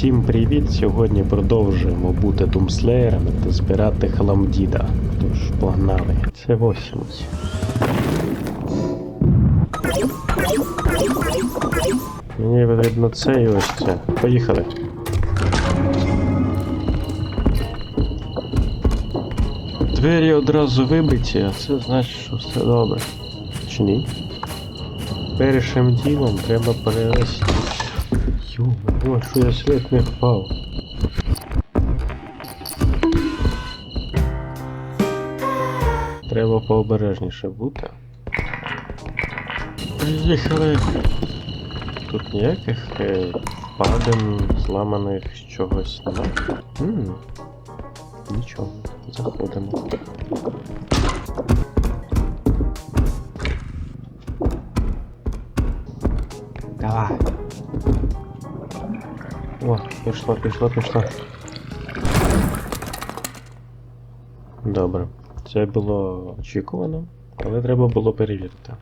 Всім привіт! Сьогодні продовжуємо бути думслеєрами та збирати хламдіда. Тож погнали. Це 80. Мені потрібно це і ось це. Поїхали. Двері одразу вибиті, а це значить, що все добре. Чи ні? Першим ділом треба перевести. Йо, о, що я слід не впав. Треба пообережніше бути. Приїхали. Тут ніяких е, впадин, зламаних чогось немає. Нічого, заходимо. Пішло, пішло, пішло. Добре. Це було очікувано, але треба було перевірити.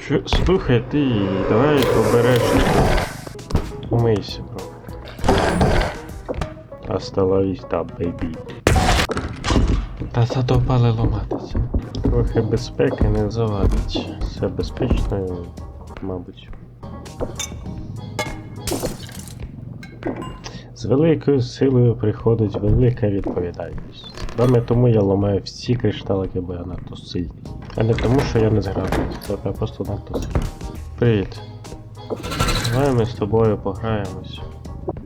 Що, слухай ти, давай обережно. Умийся, бро. Hasta la vista, baby. Та задовбали ламатися. Трохи безпеки не завадить. Все безпечно, мабуть. З великою силою приходить велика відповідальність. Саме тому я ламаю всі кришталики, бо я надто сильний. А не тому, що я не зграбний, я просто надто сильний. Привіт. Давай ми з тобою пограємось.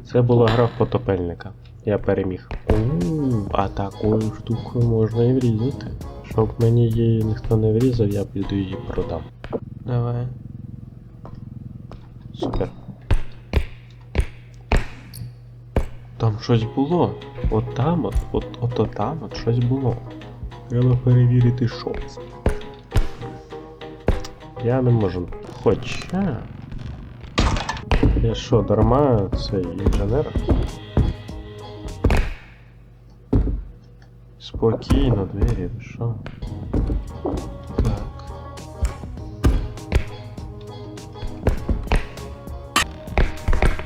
Це була гра в потопельника. Я переміг. Ууу, а такою штукою можна і врізати. Щоб мені її ніхто не врізав, я піду її продам. Давай. Супер. Там щось було. От там, от, от, от, от там, от щось було. Треба перевірити, що це. Я не можу. Хоча. Я що, дарма цей інженер? Спокійно, двері, що? Так.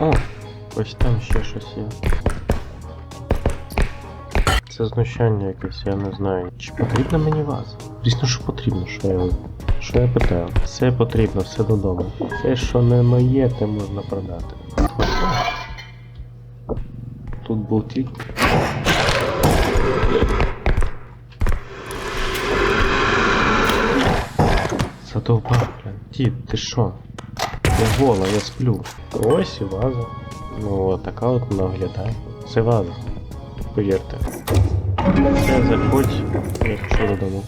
О, ось там ще щось є. Це знущання якесь, я не знаю. Чи потрібна мені ваза? Звісно, що потрібно, що я. Що я питаю? Все потрібно, все додому. Все, що не моє, те можна продати. Тут був тільки. Задовбав, блін. Дід, ти що? Я гола, я сплю. Ось і ваза. Ну, така от вона виглядає. Це ваза. Повірте. Все, заходь, я пішов додому.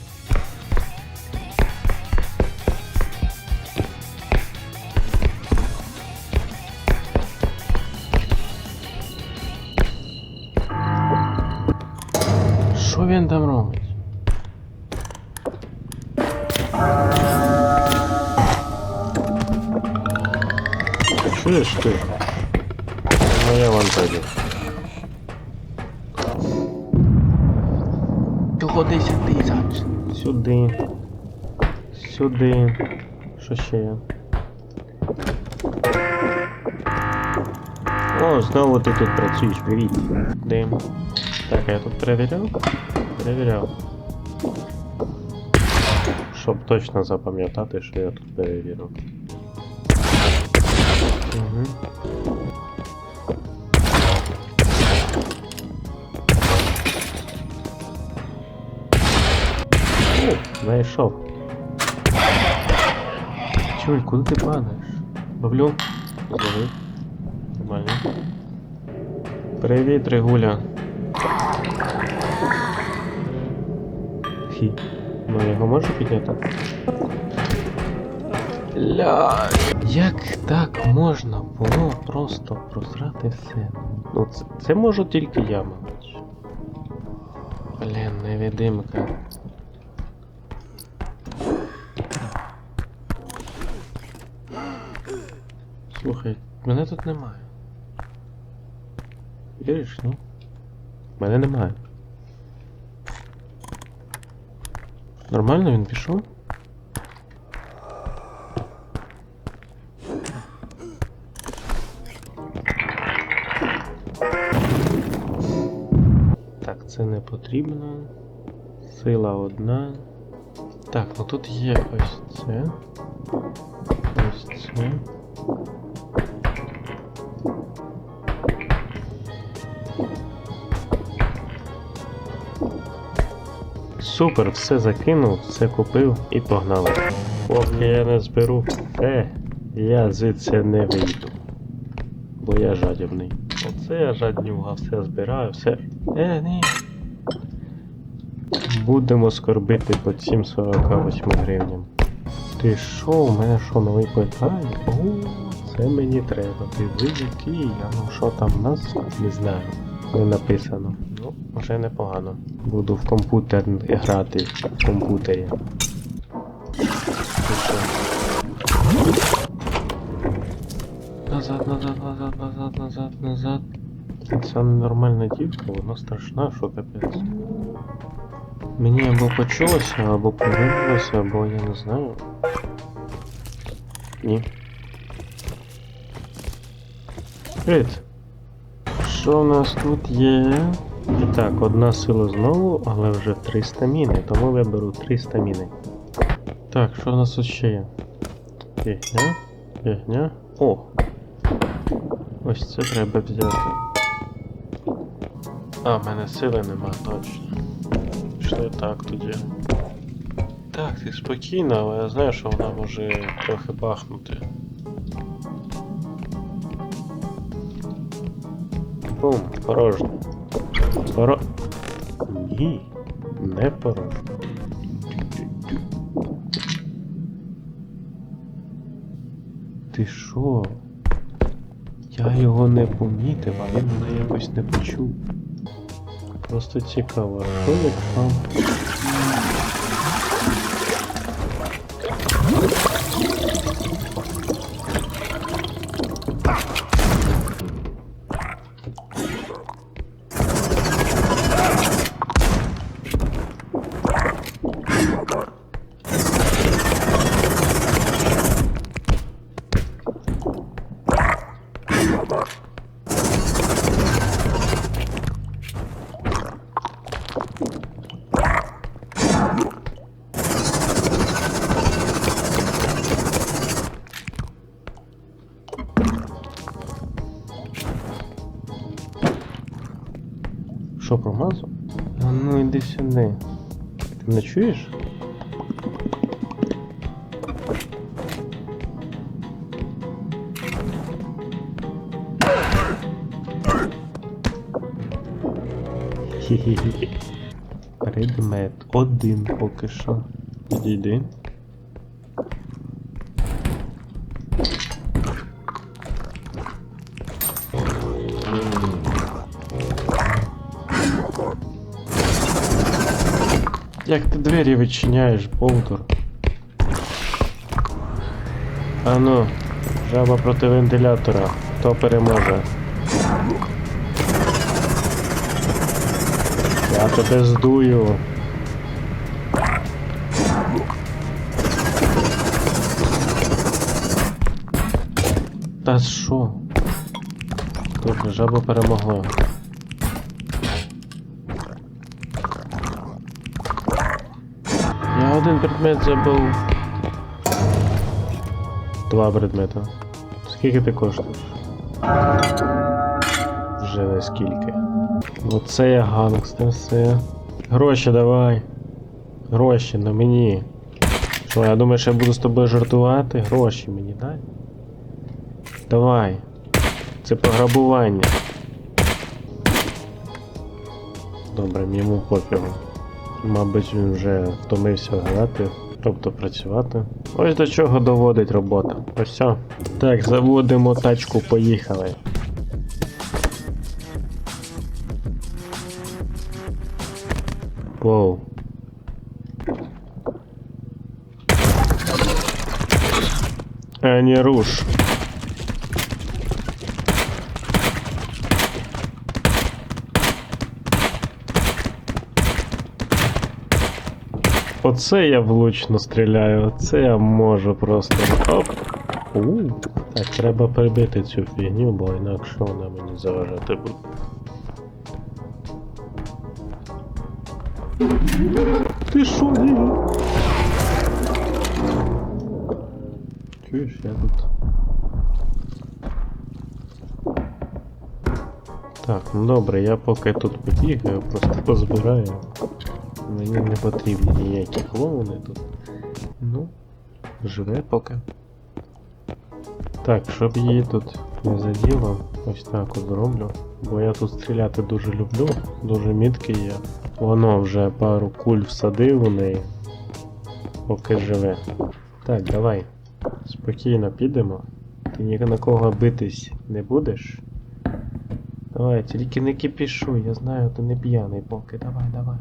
Що він там робить? Чуєш ти? Це Моя вантажі. Чого 10 тисяч? Сюди. Сюди. Що ще є? О, знову ти тут працюєш, привіт. Дим. Так, я тут перевіряв? Перевіряв. Щоб точно запам'ятати, що я тут перевірив. Знайшов. Чуй, куди ти падаєш? Бавлю? Зловив. Нормально. Привіт, Регуля. Хі. Ну його можу підняти? Ля. Як так можна було просто просрати все? Ну це, це можу тільки я, мабуть. Блін, невидимка. Слухай, мене тут немає. Віриш, ну? Мене немає. Нормально він пішов? Так, це не потрібно. Сила одна. Так, ну тут є ось це. Ось це. Супер, все закинув, все купив і погнали. Поки я не зберу все, я звідси не вийду. Бо я жадібний. Оце я жаднюга, все збираю, все. Е, ні. Будемо скорбити по цим 48 гривням. Ти що, у мене що, новий питає? О, це мені треба. Ти ви який? А ну що там в нас? Не знаю. Не написано. Ну, вже непогано. Буду в комп'ютер грати в комп'ютері. Назад, назад, назад, назад, назад, назад. Ця ненормальна дівка, вона страшна, що капець. Мені або почулося, або повинилося, або я не знаю. Ні. Привіт. Що в нас тут є? І так, одна сила знову, але вже 300 міни, тому я беру 300 міни. Так, що в нас тут ще є? Фігня, фігня. О! Ось це треба взяти. А, в мене сили нема, точно. Пішли так тоді. Так, ти спокійно, але я знаю, що вона може трохи бахнути. Бум, порожньо. Поро... Ні, не порожньо. Ти що? Я його не помітив, а він мене якось не почув. Просто цікаво, що якщо. Що, промазав? А ну іди сюди. Ти не чуєш? Хі-хі-хі. Предмет один поки що. Підійди. Як ти двері відчиняєш, Болдур? Ану, жаба проти вентилятора. Хто переможе? Я тебе здую. Та що? Добре, жаба перемогла. Один предмет забув. Два предмета. Скільки ти коштуєш? Не скільки. Оце я гангстер, все. Гроші давай. Гроші на мені. Що, я думаю, що я буду з тобою жартувати? Гроші мені дай. Давай. Це пограбування. Добре, йому пофігу. Мабуть, він вже втомився грати, тобто працювати. Ось до чого доводить робота. Ось все. Так, заводимо тачку, поїхали. Воу. А не руш. Оце я влучно стріляю, оце я можу просто. Оп. У, так, треба прибити цю фігню, бо інакше вона мені заважати буде. Ти ні? Чуєш, я тут. Так, ну добре, я поки тут побігаю, просто позбираю. Мені не потрібні ніякі клоуни тут. Ну, живе поки. Так, щоб її тут не заділо, ось так от зроблю. Бо я тут стріляти дуже люблю, дуже міткий я. Воно вже пару куль всадив у неї. Поки живе. Так, давай. Спокійно підемо. Ти ні на кого битись не будеш. Давай, тільки не кипішуй, я знаю, ти не п'яний поки. Давай, давай.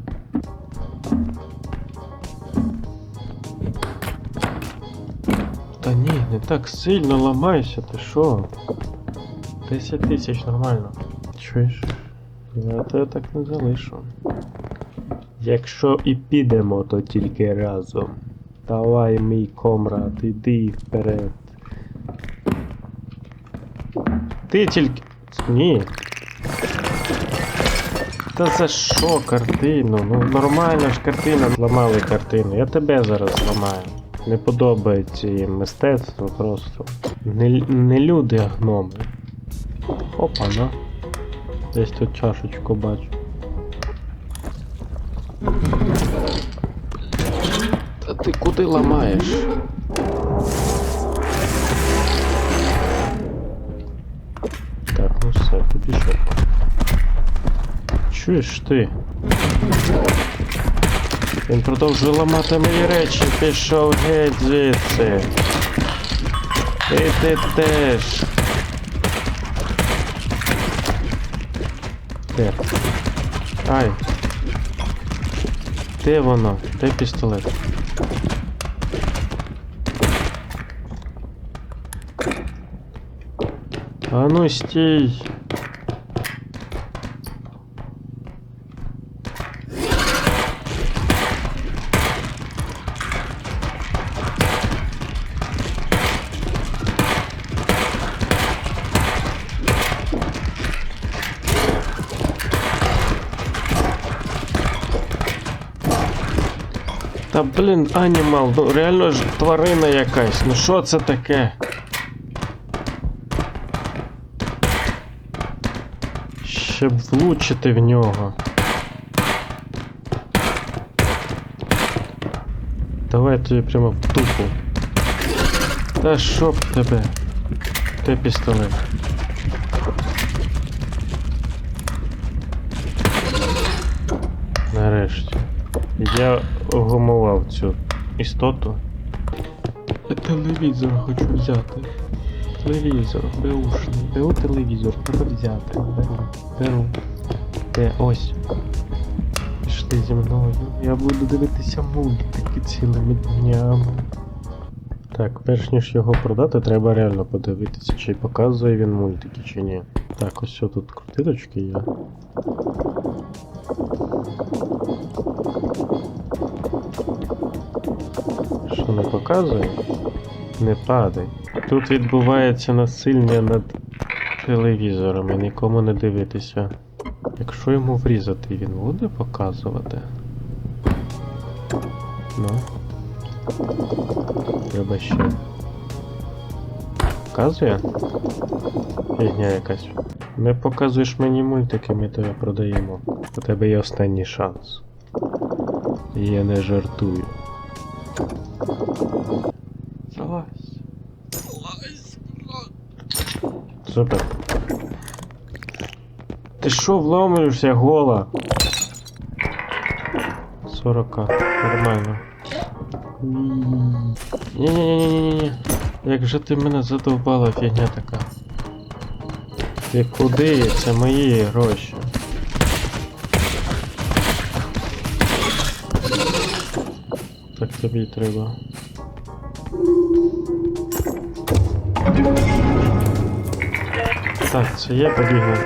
Та ні, не так сильно ламайся, ти що? 10 тисяч нормально. Чуєш? Я тебе так не залишу. Якщо і підемо, то тільки разом. Давай, мій комрад, іди вперед. Ти тільки. Ні. Та за що картину? Ну нормально ж картина зламали картину. Я тебе зараз зламаю. Не подобається їм мистецтво просто. Не, не люди, а гноми. Опа, на. Десь тут чашечку бачу. Та ти куди ламаєш? Так, ну все, ти пішов. Чуєш ти? Він продовжує ламати мої речі, пішов геть звідси. І ти теж. Де? Ай. Де воно? Де пістолет? А ну стій. Блін, анімал, ну реально ж тварина якась. Ну що це таке? Щоб влучити в нього. Давай тобі прямо в тупу. Та що б тебе? Де пістолет? Нарешті. Я огумував цю істоту. Я телевізор хочу взяти. Телевізор, беушний. Беру телевізор, треба взяти. Беру. Беру. Де? Ось. Пішли зі мною. Я буду дивитися мультики цілими днями. Так, перш ніж його продати, треба реально подивитися, чи показує він мультики, чи ні. Так, ось тут крутилочки є. Не показує? Не падай. Тут відбувається насилля над телевізором і нікому не дивитися. Якщо йому врізати, він буде показувати? Ну. Треба ще. Показує? Фігня якась. Не показуєш мені мультики, ми тебе продаємо. У тебе є останній шанс. Я не жартую. Залазь. Супер. Ти що вломлюєшся, гола? 40. Нормально. Ні-ні-ні-ні-ні. Як же ти мене задовбала фігня така. Ти куди? Це мої гроші. Тобі треба. Так, це є, побігли.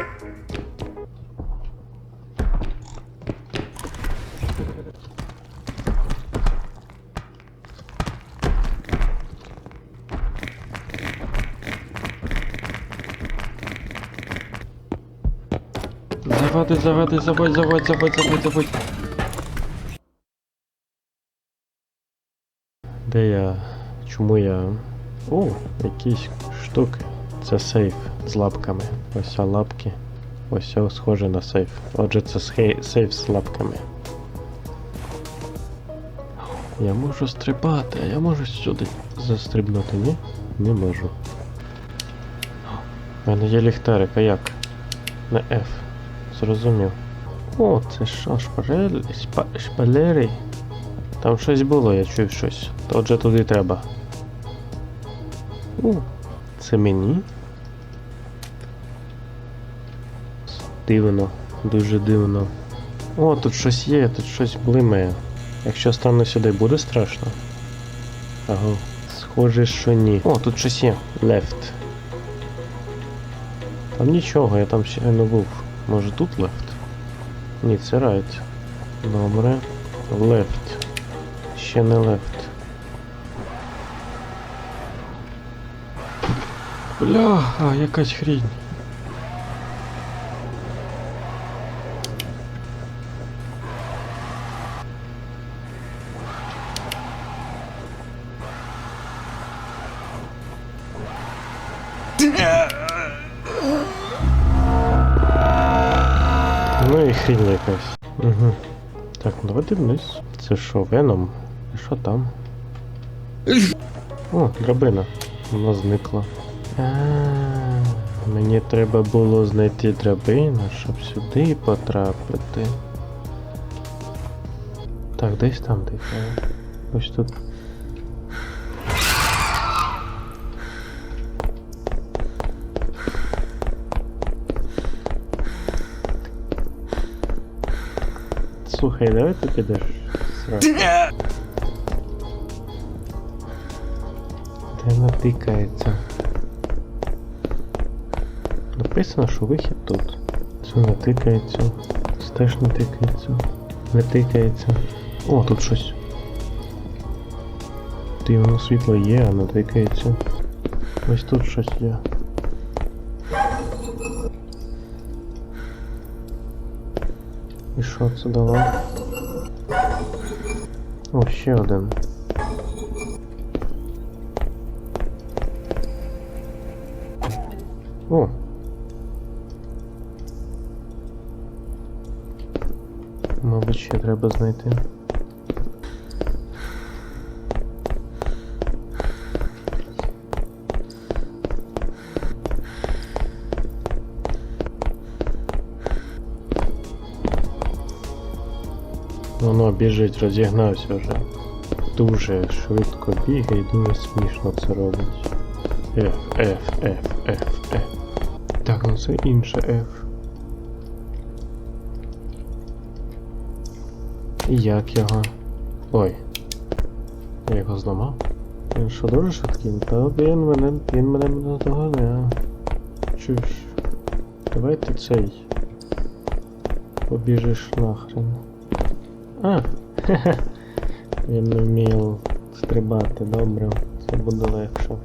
Заводи, заводи, заводь, заводь, заводь, заводь, заводь. Де я. Чому я. О, якісь штуки. Це сейф з лапками. Ось лапки. Ось схоже на сейф. Отже, це сейф з лапками. Я можу стрибати, а я можу сюди застрибнути, ні? Не можу. У мене є ліхтарик, а як? На F. Зрозумів. О, це що, шпарель? Шпа... шпалери? Там щось було, я чув щось. То отже туди треба. О, це мені? Дивно, дуже дивно. О, тут щось є, тут щось блимає. Якщо стану сюди, буде страшно? Ага. Схоже, що ні. О, тут щось є. Left. Там нічого, я там ще не був. Може тут left? Ні, це right. Добре. Left. Ще не left. Бля, а якась хрінь. Ну і хрінь якась. Угу. Так, ну давайте вниз. Це що, веном? Що там? О, драбина. Вона зникла. А, мені треба було знайти драбину, щоб сюди потрапити. Так, десь там дихає. Ось тут. Слухай, давай ти підеш. Натикається? Написано, що вихід тут. Це не тикається. Це теж не тикається. О, тут щось. Дивно світло є, а не тикається. Ось тут щось є. І що це дало? О, ще один. О! Мабуть, ще треба знайти. Воно біжить, розігнався вже. Дуже швидко бігає і дуже смішно це робить. F, F, F, F, F. Так, ну це інше F. І як його? Ой. Я його зламав. Він що дуже швидкий? Та він мене, він мене не доганяє. Чуєш? Давай ти цей. Побіжиш нахрен. А, хе-хе. Він не вмів стрибати, добре. Це буде легше.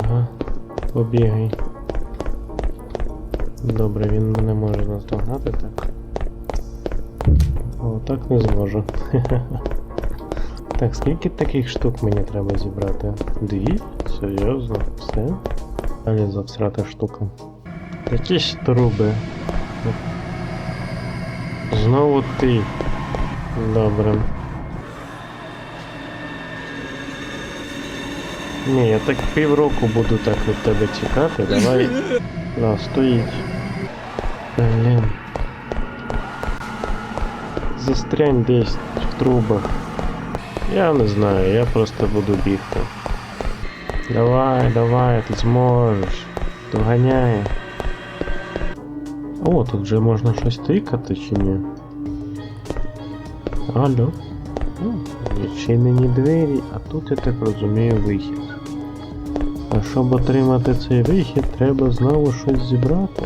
Ага, побігай. Добре, він мене може наздогнати так. О, так не зможу. Так, скільки таких штук мені треба зібрати? Дві? Серйозно? Все? Далі завсрата штука. Якісь труби. Знову ти. Добре. Ні, я так півроку буду так від тебе чекати, давай. На, стоїть. Блін. Застрянь десь в трубах. Я не знаю, я просто буду бігти. Давай, давай, ти зможеш. Доганяй. О, тут вже можна щось тикати чи ні? Алло. Відчинені двері, а тут, я так розумію, вихід. Щоб отримати цей вихід, треба знову щось зібрати.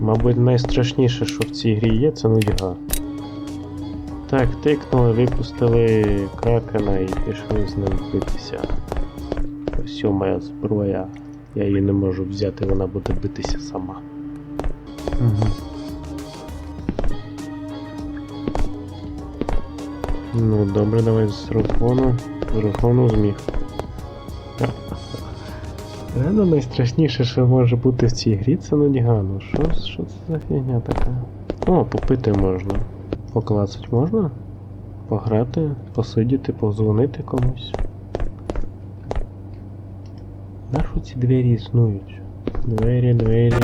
Мабуть, найстрашніше, що в цій грі є, це нудьга. Так, тикнули, випустили кракена і пішли з ним битися. Ось моя зброя. Я її не можу взяти, вона буде битися сама. Угу. Ну, добре, давай з розгону. З розгону зміг. Реально найстрашніше, що може бути в цій грі, це Нодігану. Що, що це за фігня така? О, попити можна. Поклацать можна? Пограти, посидіти, позвонити комусь. Нащо ці двері існують? Двері, двері.